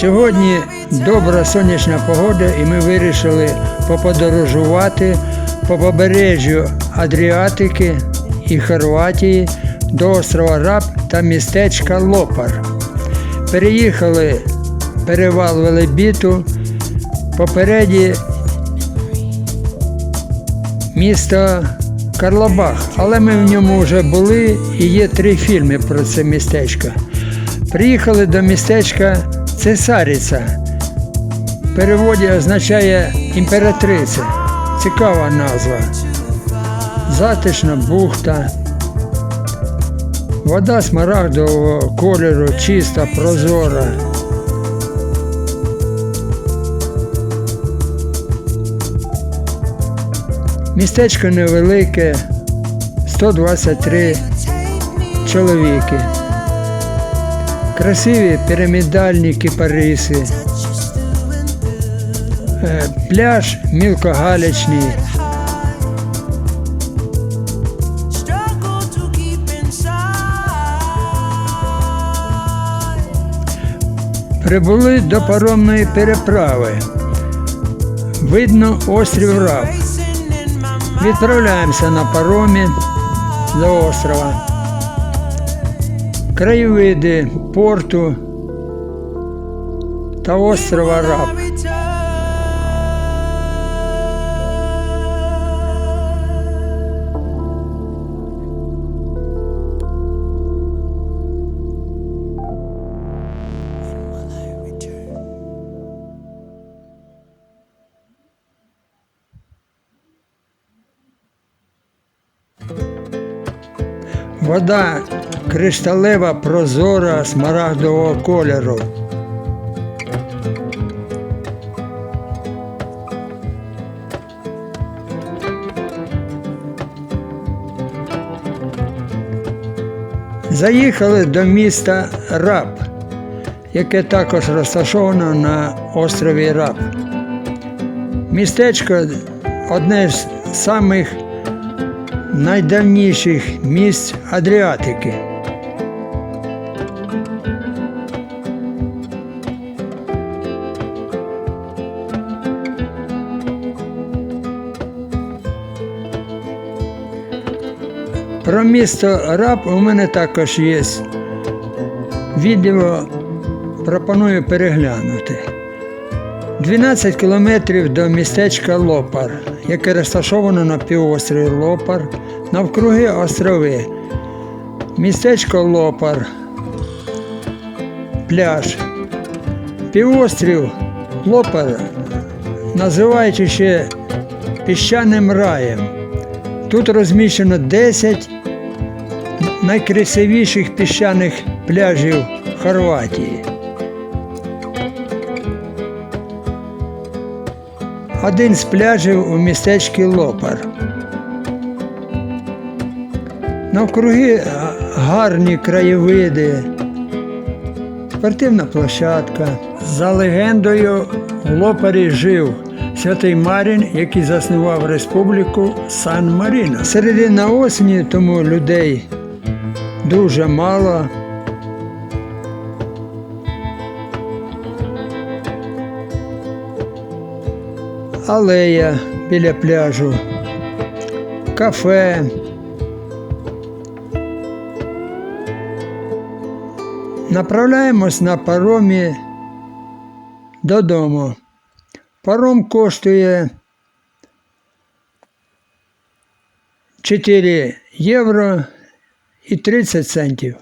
Сьогодні добра сонячна погода, і ми вирішили поподорожувати по побережжю Адріатики і Хорватії до острова Раб та містечка Лопар. Переїхали перевал Велебіту, попереді місто Карлабах, але ми в ньому вже були і є три фільми про це містечко. Приїхали до містечка Цесариця. В переводі означає імператриця. Цікава назва. Затишна бухта. Вода смарагдового кольору, чиста, прозора. Містечко невелике, 123 чоловіки. Красиві пірамідальні кипариси. Е, Пляж мілкогалячний. Прибули до паромної переправи. Видно острів Раб. Відправляємося на паромі до острова. Краєвиди порту та острова Раб. Return? Вода кришталева, прозора, смарагдового кольору. Заїхали до міста Раб, яке також розташовано на острові Раб. Містечко одне з самих найдавніших місць Адріатики. Про місто Раб у мене також є відео, пропоную переглянути. 12 кілометрів до містечка Лопар, яке розташовано на півострові Лопар, навкруги острови. Містечко Лопар, пляж. Півострів Лопар називають ще піщаним раєм. Тут розміщено 10 найкрасивіших піщаних пляжів Хорватії. Один з пляжів у містечку Лопар. Навкруги гарні краєвиди, спортивна площадка. За легендою в Лопарі жив святий Марін, який заснував республіку Сан-Маріно. Середина осені, тому людей дуже мало. алея біля пляжу, кафе. Направляємось на паромі додому. Паром коштує 4 євро і 30 центів.